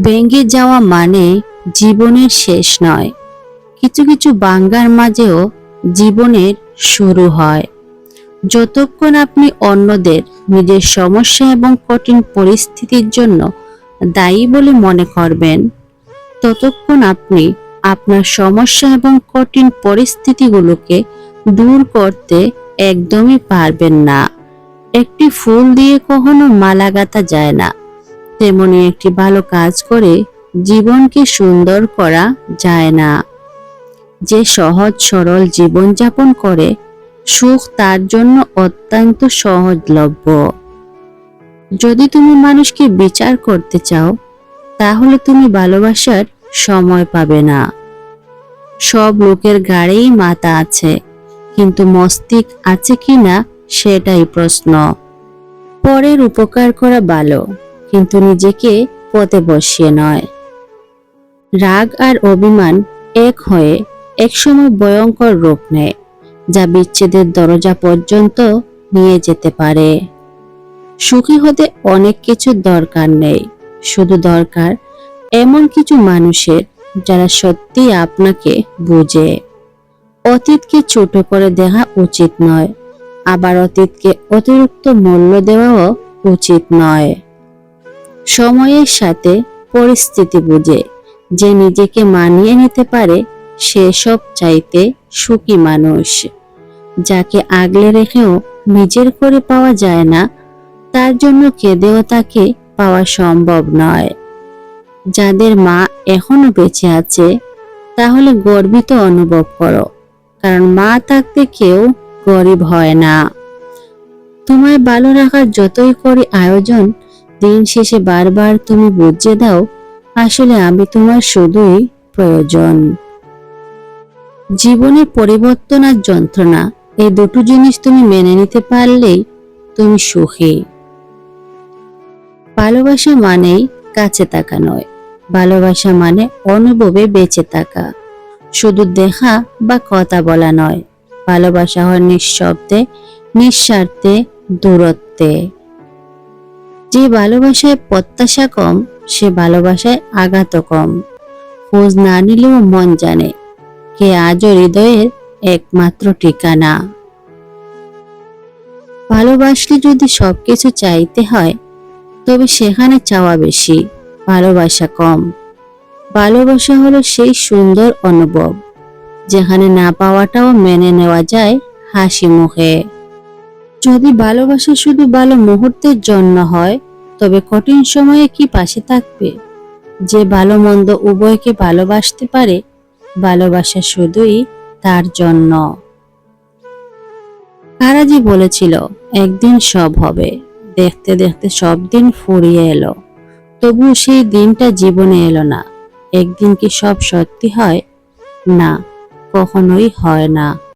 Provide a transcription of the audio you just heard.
ভেঙে যাওয়া মানে জীবনের শেষ নয়। কিছু কিছু বাঙ্গার মাঝেও জীবনের শুরু হয়। যতক্ষণ আপনি অন্যদের, নিজের সমস্যা এবং কঠিন পরিস্থিতির জন্য দায়ী বলে মনে করবেন, ততক্ষণ আপনি আপনার সমস্যা এবং কঠিন পরিস্থিতিগুলোকে দূর করতে একদমই পারবেন না। একটি ফুল দিয়ে কখনো মালা গাঁথা যায় না। তেমনি একটি ভালো কাজ করে জীবনকে সুন্দর করা যায় না। যে সহজ সরল জীবনযাপন করে, সুখ তার জন্য অত্যন্ত সহজলভ্য। যদি তুমি মানুষকে বিচার করতে চাও, তাহলে তুমি ভালোবাসার সময় পাবে না। সব লোকের গাড়েই মাথা আছে, কিন্তু মস্তিক আছে কিনা সেটাই প্রশ্ন। পরের উপকার করা ভালো। কিন্তু নিজেকে পথে বসিয়ে নয়। রাগ আর অভিমান এক হয়ে একসময় ভয়ঙ্কর রূপ নেয়, যা বিচ্ছেদের দরজা পর্যন্ত নিয়ে যেতে পারে। সুখী হতে অনেক কিছুর দরকার নেই, শুধু দরকার এমন কিছু মানুষের যারা সত্যি আপনাকে বুঝে। অতীতকে ছোট করে দেখা উচিত নয়, আবার অতীতকে অতিরিক্ত মূল্য দেওয়াও উচিত নয়। সময়ের সাথে পরিস্থিতি বুঝে। যে নিজেকে মানিয়ে নিতে পারে, সে সব চাইতে সুখী মানুষ। যাকে আগলে রেখেও নিজের করে পাওয়া যায় না, তার জন্য কেঁদেও তাকে পাওয়া সম্ভব নয়। যাদের মা এখনও বেঁচে আছে, তাহলে গর্বিত অনুভব করো, কারণ মা থাকতে কেউ গরিব হয় না। তোমায় ভালো রাখার যতই করি আয়োজন দিন শেষে বারবার তুমি বুঝিয়ে দাও, আসলে আমি তোমার শুধুই প্রয়োজন। জীবনে পরিবর্তন আর যন্ত্রণা, এই দুটো জিনিস তুমি মেনে নিতে পারলেই তুমি সুখী। ভালোবাসা মানেই কাছে থাকা নয়, ভালোবাসা মানে অনুভবে বেঁচে থাকা। শুধু দেখা বা কথা বলা নয়, ভালোবাসা হয় নিঃশব্দে, নিঃস্বার্থে, দূরত্বে। যে ভালোবাসায় প্রত্যাশা কম, সে ভালোবাসায় আঘাত কম। খোঁজ না নিলেও মন জানে, কে আজও হৃদয়ের একমাত্র ঠিকানা। ভালোবাসলে যদি সবকিছু চাইতে হয়, তবে সেখানে চাওয়া বেশি, ভালোবাসা কম। ভালোবাসা হলো সেই সুন্দর অনুভব, যেখানে না পাওয়াটাও মেনে নেওয়া যায় হাসি মুখে। যদি ভালোবাসা শুধু ভালো মুহূর্তের জন্য হয়, তবে কঠিন সময়ে কি পাশে থাকবে? যে ভালো মন্দ উভয়কে ভালোবাসতে পারে, ভালোবাসা শুধুই তার জন্য। কারাজি বলেছিল, একদিন সব হবে। দেখতে দেখতে সব দিন ফুরিয়ে এলো। তবু সেই দিনটা জীবনে এলো না। একদিন কি সব সত্যি হয়? না, কখনোই হয় না।